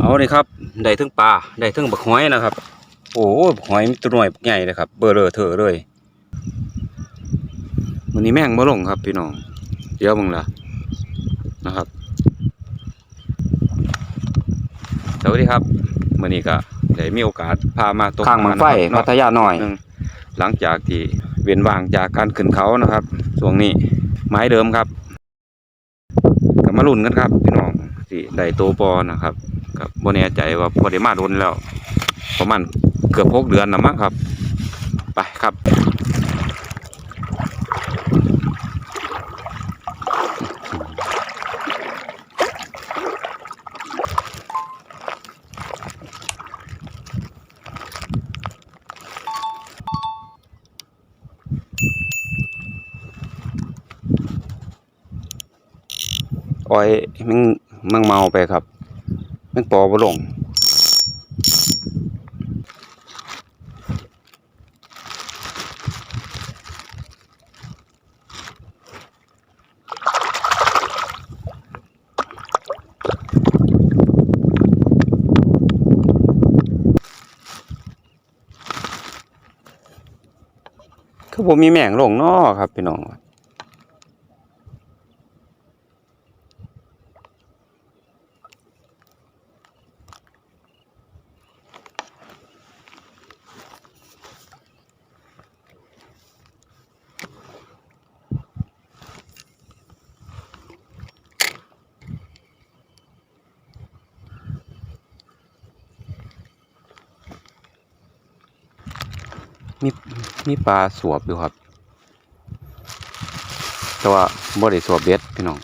เอาเลยครับได้ทั้งปลาได้ทั้งบักหอยนะครับ โอ้ยบักหอยมีตัวหน่อยบักใหญ่เลยครับ เบอร์เลอเถอะเลยวันนี้แม่งมาลงครับพี่น้องเดี๋ยวมึงละนะครับสวัสดีครับวันนี้ก็ได้มีโอกาสพามาตกข้างมังไฟนะครับพัทยาหน่อยหนึ่งหลังจากที่เวียนว่างจากการขึ้นเขานะครับช่วงนี้ไม้เดิมครับก็มาลุ้นกันครับพี่น้องสิได้โตปอนะครับ กับโบแน่ใจว่าพอได้มาโดนแล้ว ประมาณเกือบหกเดือนนะมั้งครับ ไปครับ อ้อยมันมันเมาไปครับ มันปอบ่ลงคือผมมีแมงลงนอครับพี่น้อง มีมีปลาสวบอยู่ครับ แต่ว่าบ่ได้สวบเบ็ดพี่น้อง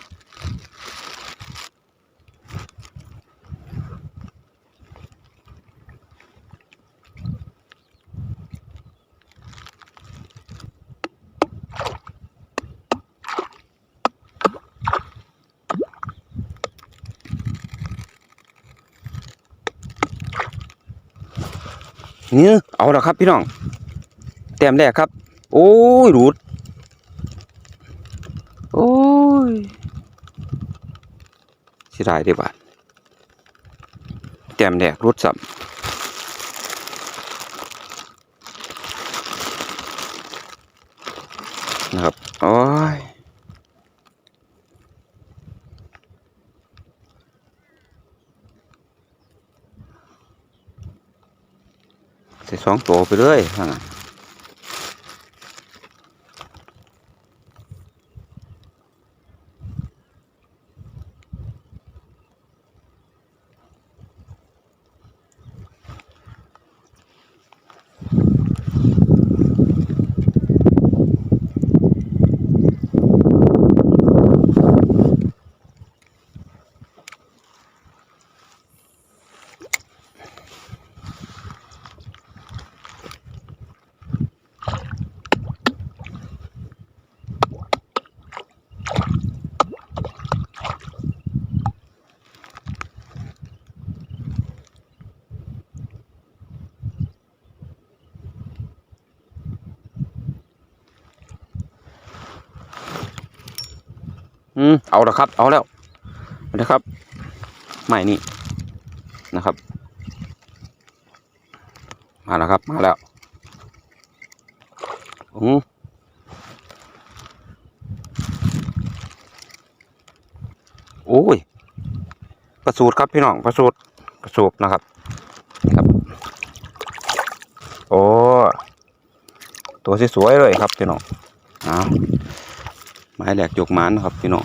นี่เอาละครับพี่น้อง แต้มแรกครับ โอ้ยหลุด โอ้ยสิได้เด้บาดแต้มแรกรุดสับนะครับ โอ้ยใส่สองตัวไปเลยว่างั้น อืมเอาละครับ เอาแล้วนะครับไม่นี่นะครับ มาแล้วครับมาแล้วอืมโอ้ยประสูตรครับพี่น้องประสูตรประสูตรนะครับครับ โอ้ตัวสวยๆเลยครับพี่น้องเอา ไม้แหลกยกมันนะครับพี่น้อง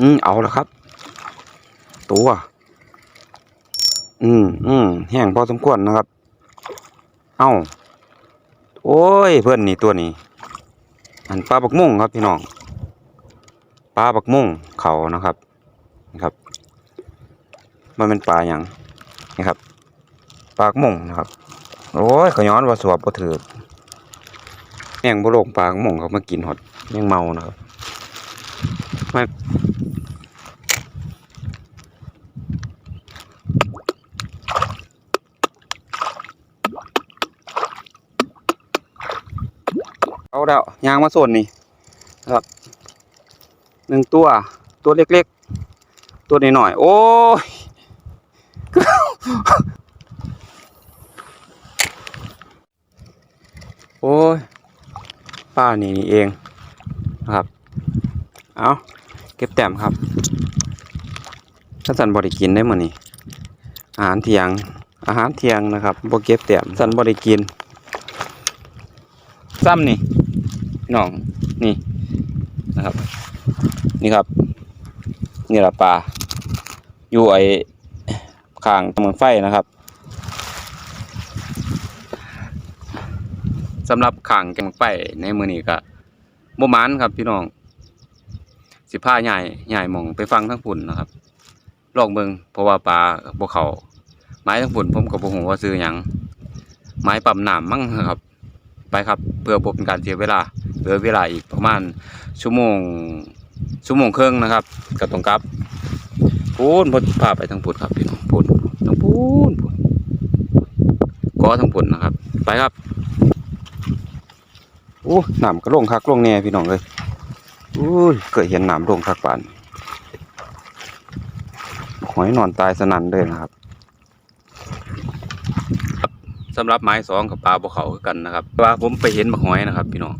อืมเอาละครับ ตัว อืมอืมแห้งพอสมควรนะครับ เอ้า โอ้ย เพื่อนนี่ตัวนี้ อันปลาบักมุ่งครับพี่น้องปลาบักมุ่งเขานะครับนะครับ มันเป็นปลาอย่างนี่ครับปลากระมงนะครับ โอ้ยขย้อนว่าสวบบ่ถือแม่งบ่โลงปลากระมงเขามากินหดยังเมานะครับไม่ แล้วยางมาส่วนนี่นะครับหนึ่งตัว ตัวเล็กๆ ตัวน้อยๆโอ้ยโอ้ยป้านี่นี่เองนะครับ เอาเก็บแต้มครับถ้าสันบริกินได้หมดนี่อาหารเที่ยง อาหารเที่ยงนะครับบ่เก็บแต้มสันบริกินซ้ำนี่ น้องนี่นะครับ นี่ครับ นี่แหละปลาอยู่ไอ้ข้างถนนไฟนะครับสำหรับขังแกงไปในมือนี้ก็บ่มานครับพี่น้องสิพาใหญ่ใหญ่มองไปฟังทั้งปุ่นนะครับลองเบิ่งเพราะว่าปลาบ่เขาไม้ทั้งปุ่นผมก็บ่ฮู้ว่าซื้อหยังไม้ปั๊มน้ำมั้งครับ ไปครับเพื่อบ่เป็นการเสียเวลาเหลือเวลาอีกประมาณชั่วโมงชั่วโมงครึ่งนะครับก็ต้องกับพูนพพาไปทั้งปุ่นครับพี่น้องปุ่นทั้งปุ่นปุ่นก็ทั้งปุ่นนะครับ ไปครับโอ้น้ำก็ลงคักลงแน่พี่น้องเลยอุ้ยเคยเห็นน้ำลงคักปานหอยนอนตายสนั่นเลยนะครับครับ สำหรับไม้สองกับปลาบ่เขากันนะครับว่าผมไปเห็นบักหอยนะครับ พี่น้อง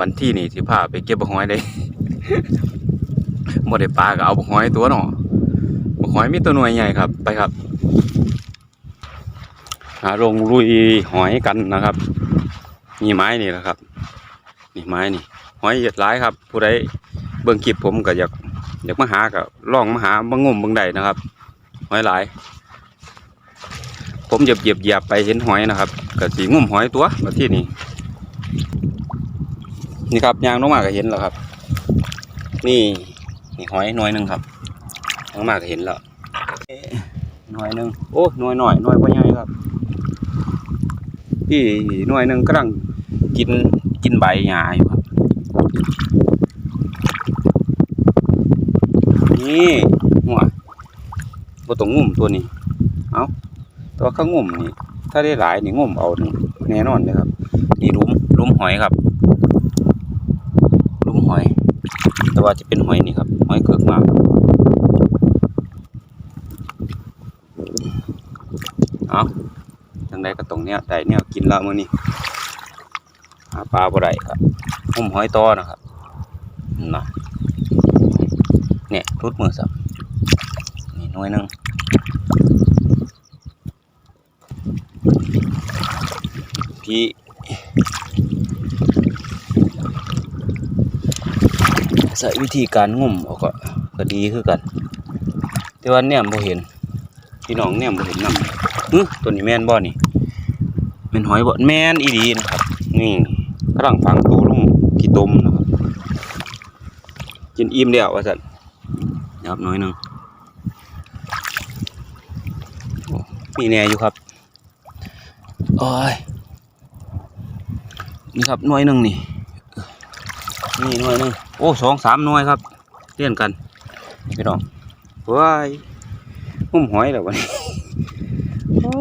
บันที่นี่สิพาไปเก็บบักหอยเลยบ่ได้ปลาก็เอาบักหอยตัวเนาะบักหอยมีตัวหน่วยใหญ่ครับ ไปครับหาลงลุยหอยกันนะครับมีไม้นี่แหละครับ นี่ไม้นี่ หอยเหยียดร้ายครับ ผู้ใดเบิ่งคลิปผมก็อยากอยากมาหาก็ลองมาหาบางงมบางใดนะครับ หอยหลาย ผมเหยียบเหยียบเหยียบไปเห็นหอยนะครับก็สีงุ่มหอยตัวมาที่นี่นี่ครับยางลงมาก็เห็นแล้วครับ นี่นี่หอยหน่วยหนึ่งครับลงมาก็เห็นแล้วเอ๊ะหน่วยหนึ่งโอ้หน่วยหน่อยหน่วยพ่ใหญ่ครับพี่หน่วยหนึ่งกำลังกินกินใบหญ้าอยู่ครับ นี่หัวบต้องงุ่มตัวนี้ เอา ตัวข้างงุ่มนี่ถ้าได้หลายนี่งุ่มเอานี่แน่นอนเลยครับนี่ลุมลุมหอยครับลุมหอย แต่ว่าจะเป็นหอยนี่ครับหอยเกิกมากเอาทางใดก็ตรงเนี้ยได้เนี่ยกินและมื้อนี้หาปลาบ่ได้ครับงุ่มหอยตอนะครับน่ะเนี่ยรุดมือสับนี่น่วยนึงพี่ ใส่วิธีการงุ่มเอาก็ก็ดีคือกัน แต่ว่าเนี่ยบ่เห็นพี่น้องเนี่ยบ่เห็นนำฮึตัวนี้แม่นบ่นี่แม่นหอยบ่แม่นอีดีนะครับ นี่กำลังฝังตัวลงขี้ตมนะครับกินอิ่มแล้วว่าสันยับน้อยหนึงมีแน่อยู่ครับโอ้ยนี่ครับน่วยหนึ่งนี่ นี่หน่วยนึ่งโอ้สองสามหน่วยครับเลี่ยนกันพี่น้องว้ายหุ้มหอยแล้ววันนี้โอ้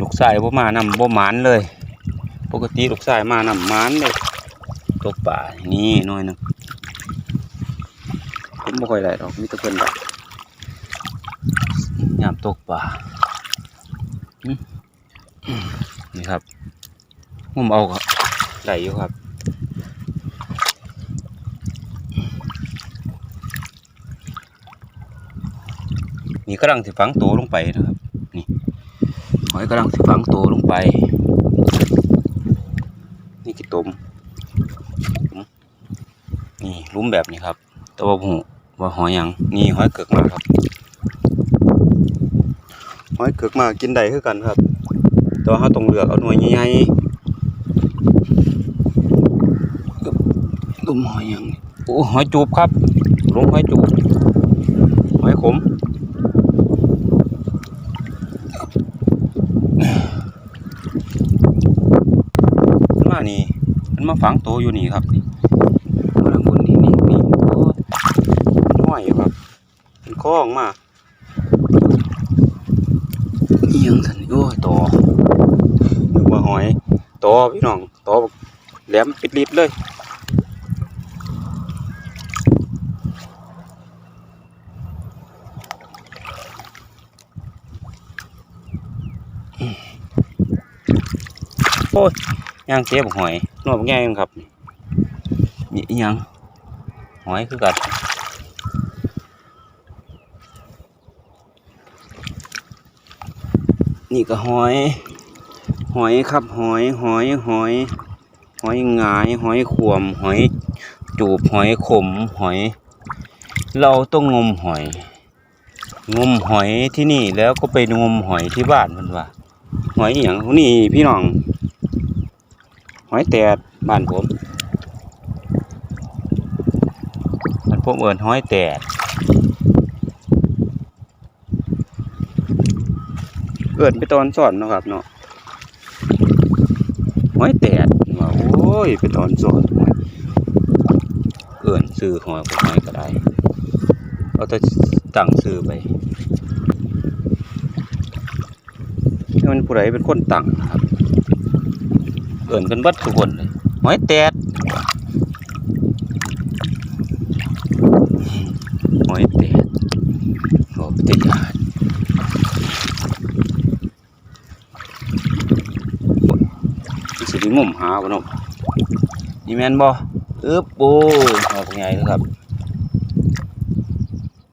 ลูกชายบ่มานำบ่หมานเลย ปกติลูกชายมานำหมานเลยตกป่านี่หน้อยนึงผมไม่ค่อยได้ดอกมีตะเพิ่นดอกยามตกป่านี่ครับผมเอาครับ ได้อยู่ครับนี่กำลังสิฝังตัวลงไปนะครับนี่หอยกำลังสิฝังตัวลงไป นี่กี่ตมนี่ลุ้มแบบนี้ครับแต่ว่าผมว่าหอยหยังนี่หอยเกือกมาครับหอยเกือกมากินได้คือกันครับแต่ว่าเราต้องเลือกเอาหน่วยใหญ่ๆดู ตุ่ มหอยหยังโอ้หอยจูบครับลงหอยจูบหอยขมมันมานี่มันมาฝังโตอยู่นี่ครับนี่มางบนนี่นี่นี่นห้อยครับเป็นคล้องมาเอียงสันโอ้ยต่อนึกว่าหอยต่อพี่น้องต่อแหลมปิดลิดเลย โอ้ยย่างเจ๊บหอยนวดง่ายครับนี่อิหยังหอยคือกันนี่ก็หอย หอยครับหอยหอยหอย หอยงาย หอยขวม หอยจูบหอยขมหอย เราต้องงมหอย งมหอยที่นี่แล้วก็ไปงมหอยที่บ้านมันว่าหอยอย่างนี่พี่น้อง อยแตดบ้านผมบ้านผมเอินหอยแตดเอินไปตอนสอนนะครับเนาะหอยแตดว่าโอ้ยไปตอนสอนเอินซื้อหอยกับหอยก็ได้เอาแต่ตั้งซื้อไปที่มันผู้ใดเป็นคนตั้งนะครับ เอิ่นกันบัดทุกคนเลยหอยแตดหอยแตดโอ้ปฏิญาณสิได้งมหาบ่เนาะนี่แมนบ่อึ๊บโอ้หอกใหญ่เลยครับ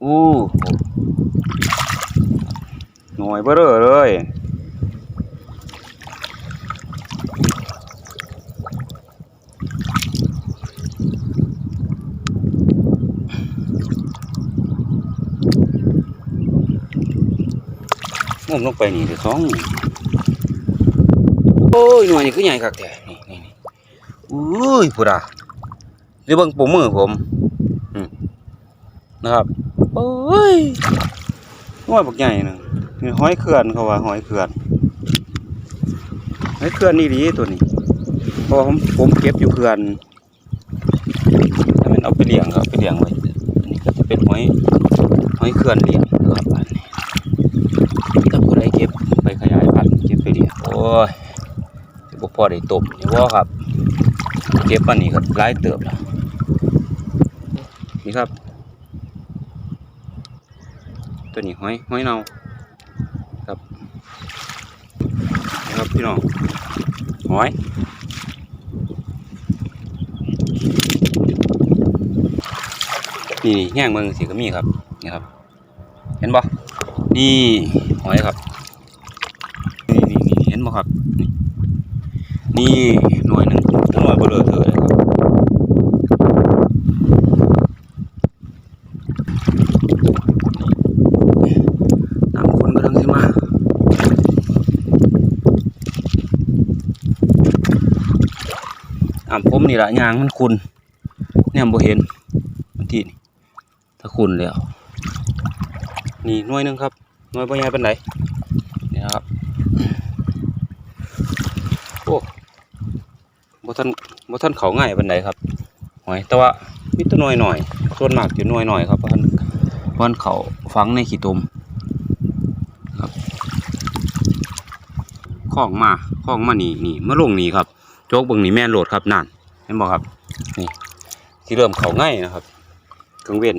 อู้หน่วยเบ้อร่อเลย งมลงไปนี่เดี๋ยวสองโอ้ยหน่วยนี่คือใหญ่คักแท้นี่นี่นี่อุ้ยพุดาเดี๋ยวเบิ่งปุ่มมือผมนะครับโอ้ยหน่วยบักใหญ่นึงนี่หอยเขื่อนเขาว่าหอยเขื่อนหอยเขื่อนนี่ดีตัวนี้เพราะผมผมเก็บอยู่เขื่อนถ้ามันเอาไปเลี้ยงครับไปเลี้ยงไว้นี่ก็จะเป็นหอยหอยเขื่อนเลี้ยงนะครับอันนี้ ถ้าผู้ใดเก็บไปขยายพันธุ์เก็บไปเลี้ยง โอ้ยบ่พอได้ตบอยู่ว่าครับเก็บปันนี้ก็หลายเติบแล้วนี่ครับ ตัวนี้ห้อยห้อยเนาครับนี่ครับพี่น้องห้อยนี่แห้งเมืองสีก็มีครับนี่ครับ เห็นบ่นี่หอยครับ นี่นี่นี่เห็นบ่ครับ นี่นี่หน่วยหนึ่งหน่วยเบลอเธอเลยครับน้ำคนกำลังสิมาอ่าผมนี่ละยางมันคุณเนี่ยบ่เห็นมันที่นี่ถ้าคุณแล้ว นี่หน่วยหนึงครับหน่วยบ่ใหญ่ปานใดนี่นะครับโอ้ บ่ทันบ่ทันเขาง่ายปานใดครับหอยแต่ว่ามีตัวน่วยหน่อยส่วนมากอยู่น่วยหน่อยครับเพราะท่านเพราะท่านเขาฝังในขี้ตมครับคล้องมาคล้องมานี่นี่มาลงนี่ครับโจกเบิ่งนี่แม่นโหลดครับนั่นเห็นบ่ครับนี่ที่เริ่มเขาง่ายนะครับกลางเว้น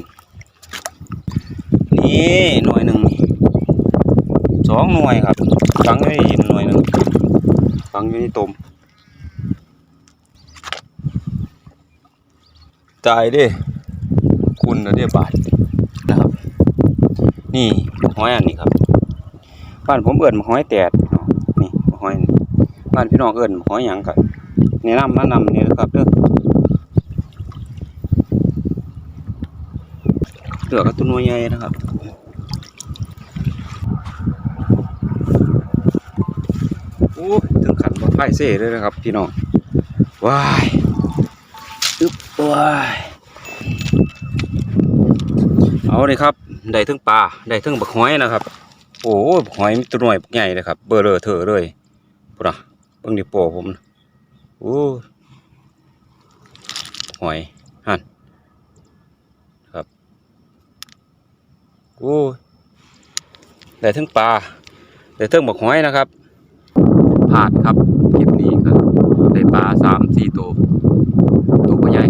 นี่หน่วยหนึ่งสองหน่วยครับฟังไม่ได้ยินหน่วยหนึ่งฟังอยู่ในตม ตายเด้คุณนะเด้บาทนะครับ นี่ห้อยอันนี้ครับ บ้านผมเอิญห้อยแตดนี่ห้อยบ้านพี่น้องเอิญห้อยหยังกันแนะนำแนะนำนี่นะครับเด้อเลือกเอาตัวหน่วยใหญ่นะครับโอ้ยถึงขันรถไฟเซ่เลยนะครับ พี่น้องว้าย โอ้ยเอาเลยครับ ได้ทั้งปลา ได้ทั้งบักหอยนะครับ โอ้ยบักหอยมีตัวหน่อยบักใหญ่เลยครับ เบอร์เลอเธอเลยพุ่นนะเบิ่งดิโปผมนะโอ้หอยหันครับ โอ้ได้ทั้งปลา ได้ทั้งบักหอยนะครับพลาดครับคลิปนี้ครับได้ปลาสามสี่ตัวตัวใหญ่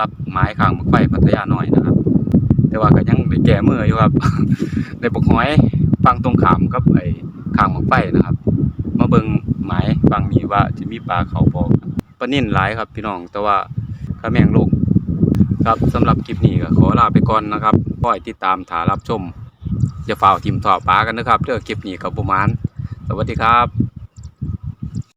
หรับหมายข้างบักไฟพัทยาหน้อยนะครับ แต่ว่าก็ยังได้แก่มืออยู่ครับได้บักหอยฟังตรงขามกับไอ้ข้างบักไฟนะครับ มาเบิ่งหมายฟังนี้ว่าจะมีปลาเขาบ่ครับปลานิ่นหลายครับพี่น้อง แต่ว่าข้าแมงลงครับสำหรับคลิปนี้ก็ขอลาไปก่อนนะครับคอยติดตามถารับชมจะฝ่าทีมถอปลากันนะครับเรื่อคลิปนี้กับประมาณ สวัสดีครับ